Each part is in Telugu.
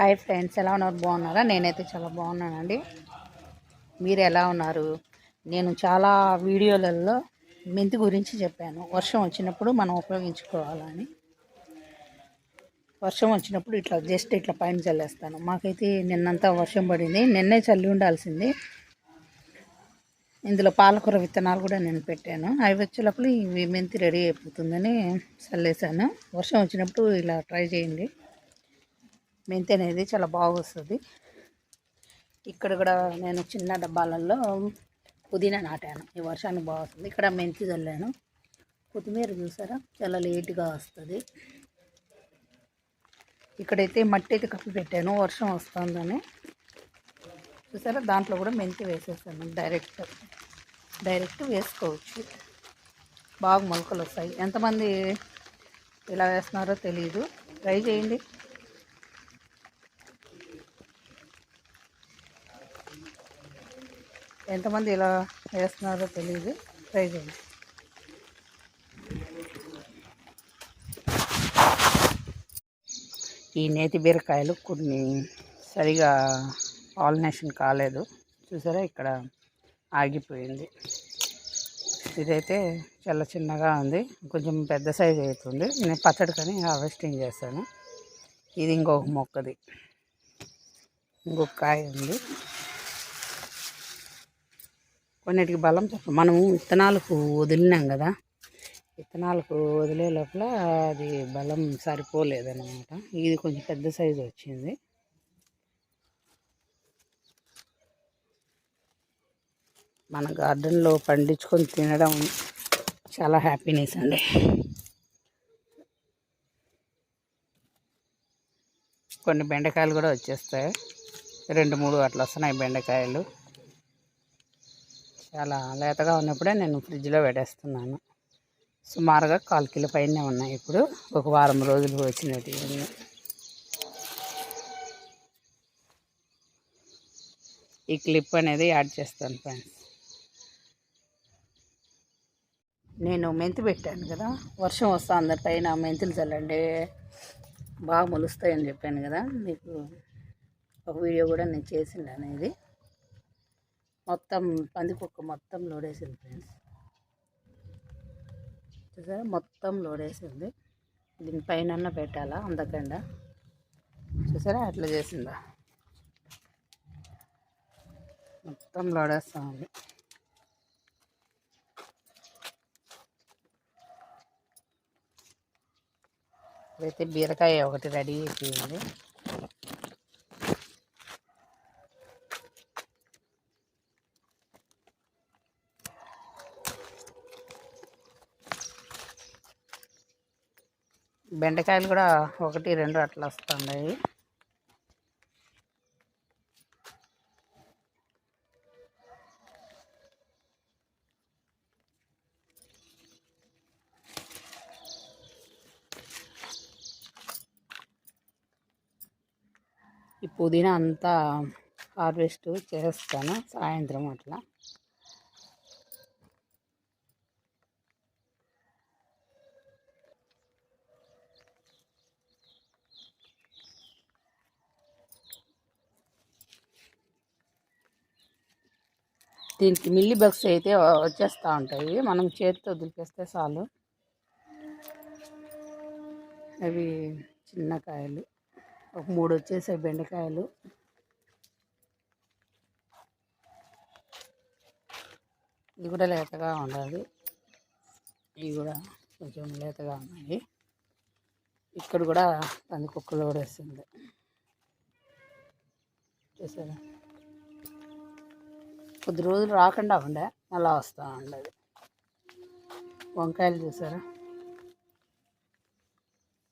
హాయ్ ఫ్రెండ్స్ ఎలా ఉన్నారు? బాగున్నారా? నేనైతే చాలా బాగున్నానండి. మీరు ఎలా ఉన్నారు? నేను చాలా వీడియోలలో మెంతి గురించి చెప్పాను. వర్షం వచ్చినప్పుడు మనం ఉపయోగించుకోవాలని. వర్షం వచ్చినప్పుడు ఇట్లా జస్ట్ ఇట్లా పైన చల్లేస్తాను. మాకైతే నిన్నంతా వర్షం పడింది. నిన్నే చల్లి ఉండాల్సింది. ఇందులో పాలకూర విత్తనాలు కూడా నేను పెట్టాను. అవి వచ్చేటప్పుడు ఇవి మెంతి రెడీ అయిపోతుందని చల్లేసాను వర్షం వచ్చినప్పుడు ఇలా ట్రై చేయండి. మెంతి అనేది చాలా బాగా వస్తుంది ఇక్కడ కూడా నేను చిన్న డబ్బాలలో పుదీనా నాటాను. ఈ వర్షానికి బాగా వస్తుంది ఇక్కడ మెంతి చల్లాను కొత్తిమీర చూసారా? చాలా లేట్గా వస్తుంది. ఇక్కడైతే మట్టి అయితే కప్పి పెట్టాను. వర్షం వస్తుందని. చూసారా? దాంట్లో కూడా మెంతి వేసేసాను డైరెక్ట్. డైరెక్ట్ వేసుకోవచ్చు. బాగా మొలకలు వస్తాయి ఎంతమంది ఇలా వేస్తున్నారో తెలియదు ట్రై చేయండి. ఎంతమంది ఇలా వేస్తున్నారో తెలియదు. ట్రై చేయండి ఈ నేతి బీరకాయలు కొన్ని సరిగా పాలినేషన్ కాలేదు. చూసారా? ఇక్కడ ఆగిపోయింది. ఇదైతే చాలా చిన్నగా ఉంది. కొంచెం పెద్ద సైజ్ అవుతుంది. నేను పచ్చడికని హార్వెస్టింగ్ చేస్తాను. ఇది ఇంకొక మొక్కది. ఇంకొక కాయ ఉంది. కొన్నిటికి బలం తక్కువ. మనము విత్తనాలకు వదిలినాం కదా విత్తనాలకు వదిలే లోపల అది బలం సరిపోలేదన్నమాట. ఇది కొంచెం పెద్ద సైజు వచ్చింది. మన గార్డెన్లో పండించుకొని తినడం చాలా హ్యాపీనెస్ అండి. కొన్ని బెండకాయలు కూడా వచ్చేస్తాయి. రెండు మూడు అట్లా వస్తున్నాయి బెండకాయలు. చాలా లేతగా ఉన్నప్పుడే నేను ఫ్రిడ్జ్లో పెట్టేస్తున్నాను. సుమారుగా కాల్ కిలో పైనే ఉన్నాయి ఇప్పుడు. ఒక వారం రోజులు వచ్చినట్టు ఇవన్నీ ఈ క్లిప్ అనేది యాడ్ చేస్తాను ఫ్రెండ్స్. నేను మెంతి పెట్టాను కదా. వర్షం వస్తుంది పైన మెంతులు చల్లండి బాగా మొలుస్తాయని చెప్పాను కదా. మీకు ఒక వీడియో కూడా నేను చేసిండాను అనేది మొత్తం పందికొక్క మొత్తం లోడేసింది ఫ్రెండ్స్ చూసారా? మొత్తం లోడేసింది. దీని పైన పెట్టాలా? అందకుండా? చూసారా? అట్లా చేసిందా? మొత్తం లోడేస్తా ఉంది అయితే బీరకాయ ఒకటి రెడీ అయిపోయింది. బెండకాయలు కూడా ఒకటి రెండు అట్లా వస్తున్నాయి ఈ పుదీనా అంతా హార్వెస్ట్ చేస్తాను సాయంత్రం అట్లా. దీనికి మిల్లీ బగ్స్ అయితే వచ్చేస్తూ ఉంటాయి. మనం చేతితో దులిపేస్తే చాలు. అవి చిన్న కాయలు. ఒక మూడు వచ్చేసాయి బెండకాయలు. ఇది కూడా లేతగా ఉండాలి. ఇవి కూడా కొంచెం లేతగా ఉన్నాయి. ఇక్కడ కూడా పందికొక్కలు కూడా వేస్తుంది. చూసారా? కొద్ది రోజులు రాకుండా ఉండే అలా వస్తూ ఉండదు. వంకాయలు చూసారా?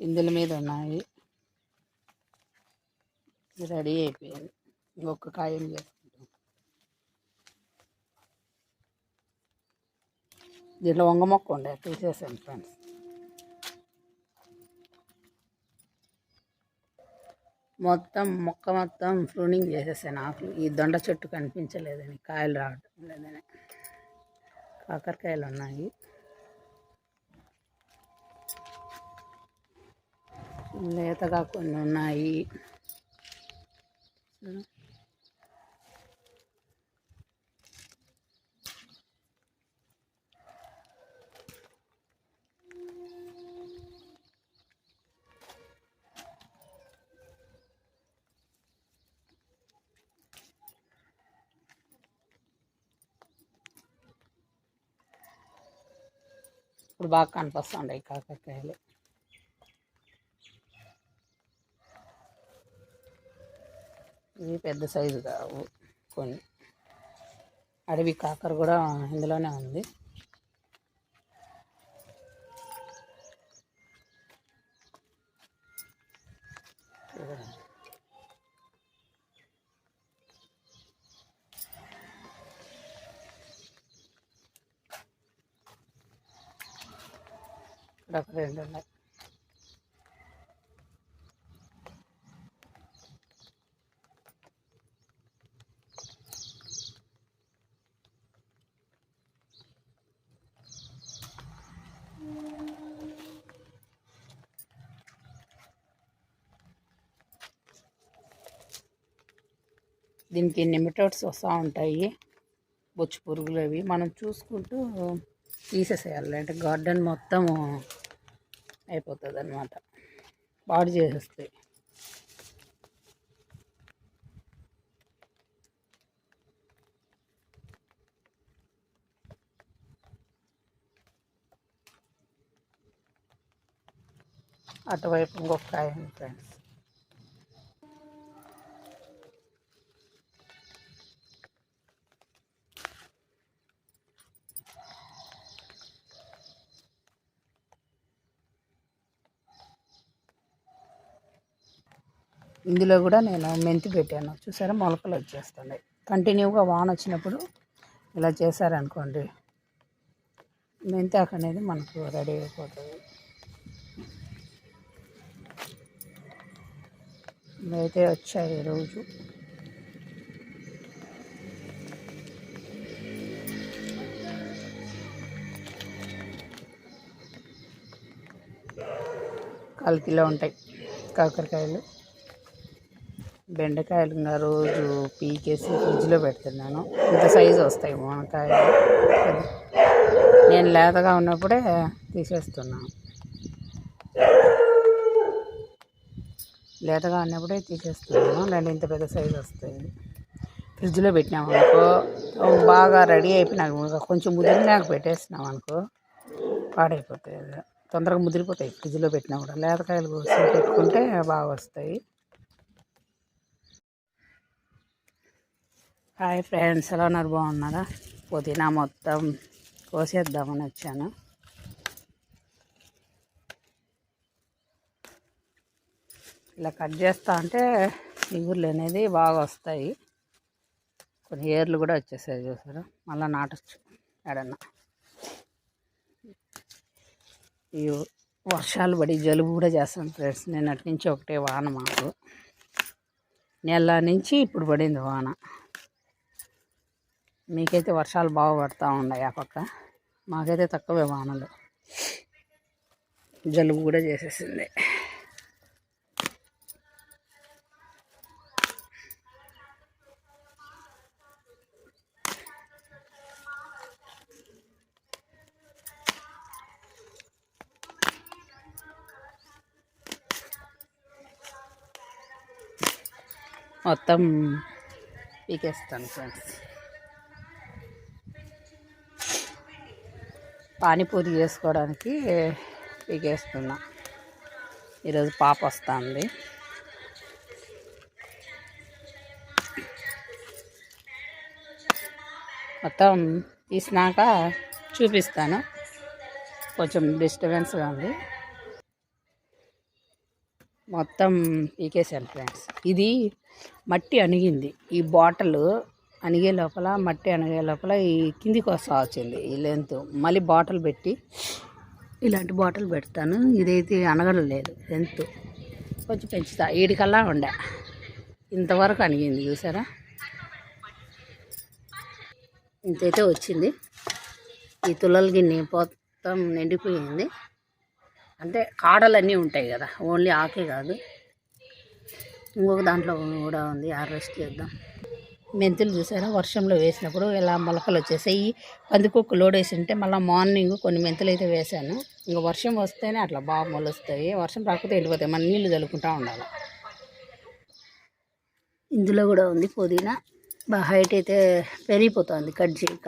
ఇందుల మీద ఉన్నాయి. రెడీ అయిపోయింది. ఇంకొక కాయం చేసుకుంటాం. దీంట్లో వంగ మొక్క ఉండే తీసేసాను ఫ్రెండ్స్. మొత్తం మొక్క మొత్తం ప్రూనింగ్ చేసేసాను ఆకులు ఈ దొండ చెట్టు కనిపించలేదని కాయలు రావటం లేదని. కాకరకాయలు ఉన్నాయి. లేతగా కొన్ని ఉన్నాయి. ఇప్పుడు బాగా కనిపిస్తుంటాయి కాకరకాయలు. ఇవి పెద్ద సైజు కావు కొన్ని. అడవి కాకర కూడా ఇందులోనే ఉంది చూడండి. ఇక్కడ ఒక రెండు ఉన్నాయి. దీనికి నిమిటోడ్స్ వస్తూ ఉంటాయి? బొచ్చు పురుగులు అవి. మనం చూసుకుంటూ తీసేసేయాలి. అంటే గార్డెన్ మొత్తం అయిపోతుంది అనమాట పాడు చేసేస్తాయి. అటువైపు ఇంకొక కాయ ఫ్రెండ్స్. ఇందులో కూడా నేను మెంతి పెట్టాను. చూసారా? మొలకలు వచ్చేస్తున్నాయి. కంటిన్యూగా వాన వచ్చినప్పుడు ఇలా చేశారనుకోండి మెంతి అనేది మనకు రెడీ అయిపోతుంది. అయితే వచ్చాయి ఈరోజు. కాల్ కిలో ఉంటాయి కాకరకాయలు. బెండకాయలు ఇంకా రోజు పీకేసి ఫ్రిడ్జ్లో పెడుతున్నాను. ఇంత సైజు వస్తాయి మునక్కాయలు నేను లేతగా ఉన్నప్పుడే తీసేస్తున్నాను. లేతగా ఉన్నప్పుడే తీసేస్తున్నాను. నేను ఇంత పెద్ద సైజు వస్తాయి. ఫ్రిడ్జ్లో పెట్టినాం అనుకో బాగా రెడీ అయిపోయినాక కొంచెం ముదిరినాక పెట్టేసినాం అనుకో పాడైపోతాయి. అది. తొందరగా ముదిరిపోతాయి. ఫ్రిడ్జ్లో పెట్టినా కూడా లేతకాయలు కోసి పెట్టుకుంటే బాగా వస్తాయి. హాయ్ ఫ్రెండ్స్ ఎలా ఉన్నారు? బాగున్నారా? పుదీనా మొత్తం కోసేద్దామని వచ్చాను. ఇలా కట్ చేస్తా అంటే ఇగుర్లు అనేది బాగా వస్తాయి. కొన్ని ఏర్లు కూడా వచ్చేసాయి చూసారా? మళ్ళీ నాటచ్చు ఎడన్నా ఈ వర్షాలు పడి జలుబు కూడా చేస్తాను ఫ్రెండ్స్. నిన్నటి నుంచి ఒకటే వాన మాకు. నెల నుంచి ఇప్పుడు పడింది వాన. మీకైతే వర్షాలు బాగా పడుతూ ఉన్నాయి ఆ పక్క. మాకైతే తక్కువే వానలు. జలుబు కూడా చేసేసింది. మొత్తం పీకేస్తాను ఫ్రెండ్స్. పానీపూరి చేసుకోవడానికి పీకేస్తున్నా. ఈరోజు పాప వస్తుంది. మొత్తం తీసినాక చూపిస్తాను. కొంచెం డిస్టర్బెన్స్గా ఉంది. మొత్తం పీకేసాను ఫ్రెండ్స్ ఇది మట్టి అణిగింది. ఈ బాటిల్ అణిగే లోపల మట్టి అణిగే లోపల ఈ కిందికి వస్తా వచ్చింది ఈ లెంత్ మళ్ళీ బాటిల్ పెట్టి ఇలాంటి బాటిల్ పెడతాను. ఇదైతే అనగడం లేదు లెంత్ కొంచెం పెంచుతా. వీడికల్లా ఉండే. ఇంతవరకు అణిగింది చూసారా? ఇంతైతే వచ్చింది. ఈ తులల గిన్నె మొత్తం నిండిపోయింది. అంటే కాడలన్నీ ఉంటాయి కదా ఓన్లీ ఆకే కాదు. ఇంకొక దాంట్లో కూడా ఉంది హార్వెస్ట్ చేద్దాం. మెంతులు చూసారా? వర్షంలో వేసినప్పుడు ఇలా మొలకలు వచ్చేసాయి. పందికొక్కు లోడ్ వేసి ఉంటే మళ్ళీ మార్నింగ్ కొన్ని మెంతులు అయితే వేసాను ఇంకా వర్షం వస్తేనే అట్లా బాగా మొలుస్తాయి. వర్షం రాకపోతే వెళ్ళిపోతాయి మన నీళ్ళు చల్లుకుంటూ ఉండాలి. ఇందులో కూడా ఉంది పుదీనా. బాగా హైట్ అయితే పెరిగిపోతుంది కట్ చేయక.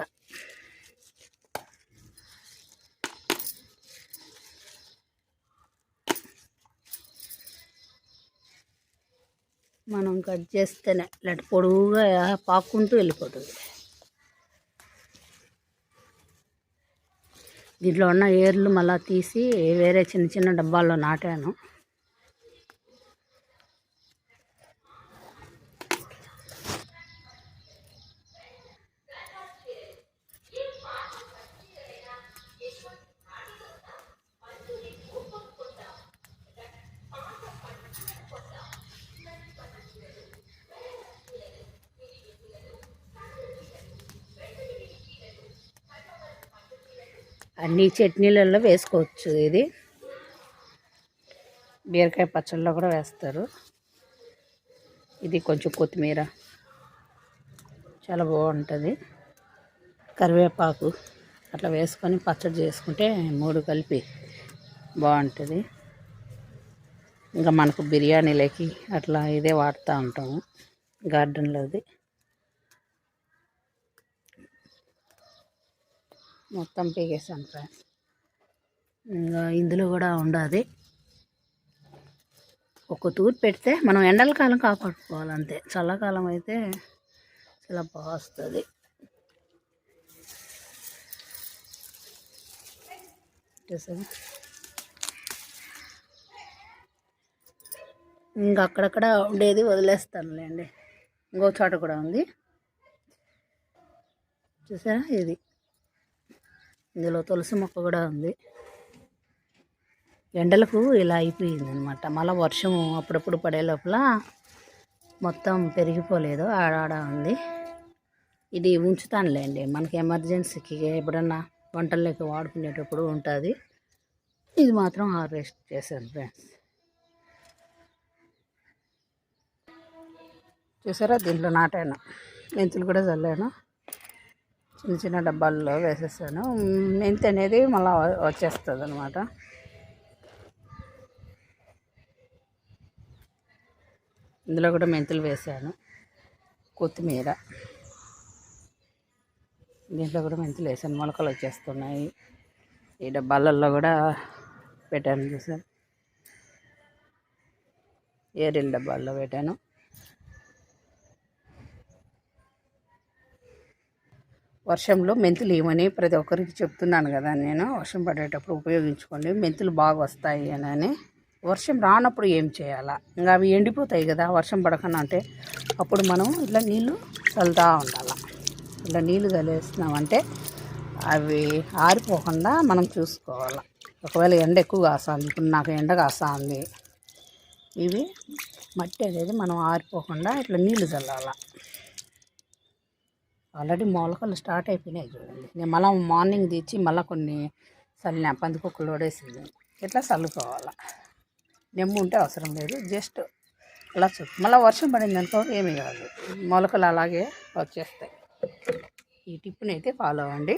మనం కట్ చేస్తేనే ఇలాంటి పొడువుగా పాక్కుంటూ వెళ్ళిపోతుంది. దీంట్లో ఉన్న ఏర్లు మళ్ళీ తీసి వేరే చిన్న చిన్న డబ్బాల్లో నాటాను. అన్ని చట్నీలలో వేసుకోవచ్చు ఇది. బీరకాయ పచ్చళ్ళలో కూడా వేస్తారు. ఇది కొంచెం కొత్తిమీర. చాలా బాగుంటుంది. కరివేపాకు అట్లా వేసుకొని పచ్చడి చేసుకుంటే మూడు కలిపి బాగుంటుంది. ఇంకా మనకు బిర్యానీలకి అట్లా ఇదే వాడుతూ ఉంటాము. గార్డెన్లోది మొత్తం పీకేసాను ఫ్రెండ్స్. ఇంకా ఇందులో కూడా ఉండదు. ఒక తూరు పెడితే మనం ఎండల కాలం కాపాడుకోవాలి అంతే చల్లకాలం అయితే చాలా బాగా వస్తుంది. ఇంకా అక్కడక్కడ ఉండేది వదిలేస్తానులేండి. ఇంకో చోట కూడా ఉంది. చూసారా? ఇది. ఇందులో తులసి మొక్క కూడా ఉంది. ఎండలకు ఇలా అయిపోయింది అనమాట మళ్ళీ వర్షం అప్పుడప్పుడు పడే లోపల మొత్తం పెరిగిపోలేదు ఆడాడ ఉంది. ఇది ఉంచుతానులేండి. మనకి ఎమర్జెన్సీకి ఎప్పుడన్నా వంటల్లోకి వాడుకునేటప్పుడు ఉంటుంది. ఇది మాత్రం హార్వెస్ట్ చేశాను ఫ్రెండ్స్. చూసారా? దీంట్లో నాటాను. మెంతులు కూడా చల్లాను. చిన్న చిన్న డబ్బాల్లో వేసేసాను. మెంతి అనేది మళ్ళీ వచ్చేస్తుంది అనమాట ఇందులో కూడా మెంతులు వేసాను. కొత్తిమీర. దీంట్లో కూడా మెంతులు వేసాను. మొలకలు వచ్చేస్తున్నాయి. ఈ డబ్బాలలో కూడా పెట్టాను చూసాను ఏరిల్ డబ్బాల్లో పెట్టాను. వర్షంలో మెంతులు ఏమని ప్రతి ఒక్కరికి చెప్తున్నాను కదా నేను. వర్షం పడేటప్పుడు ఉపయోగించుకోండి. మెంతులు బాగా వస్తాయి అని వర్షం రానప్పుడు ఏం చేయాలా? ఇంకా అవి ఎండిపోతాయి కదా. వర్షం పడకుండా అంటే అప్పుడు మనం ఇట్లా నీళ్ళు చల్లుతూ ఉండాలి. ఇట్లా నీళ్ళు చల్లేస్తున్నామంటే అవి ఆరిపోకుండా మనం చూసుకోవాలి. ఒకవేళ ఎండ ఎక్కువ కాస్తుంది ఇప్పుడు నాకు ఎండ కాస్తుంది ఇవి మట్టి అనేది మనం ఆరిపోకుండా ఇట్లా నీళ్ళు చల్లాలి. ఆల్రెడీ మొలకలు స్టార్ట్ అయిపోయినాయి చూడండి. నేను మళ్ళీ మార్నింగ్ తెచ్చి మళ్ళీ కొన్ని చల్లిన. పందికొక్కలు ఓడేసింది ఇట్లా చల్లుకోవాలి? నెమ్ము ఉంటే అవసరం లేదు. జస్ట్ అలా చూ మళ్ళీ వర్షం పడింది అనుకో ఏమీ కాదు. మొలకలు అలాగే వచ్చేస్తాయి. ఈ టిప్పుని అయితే ఫాలో అవ్వండి.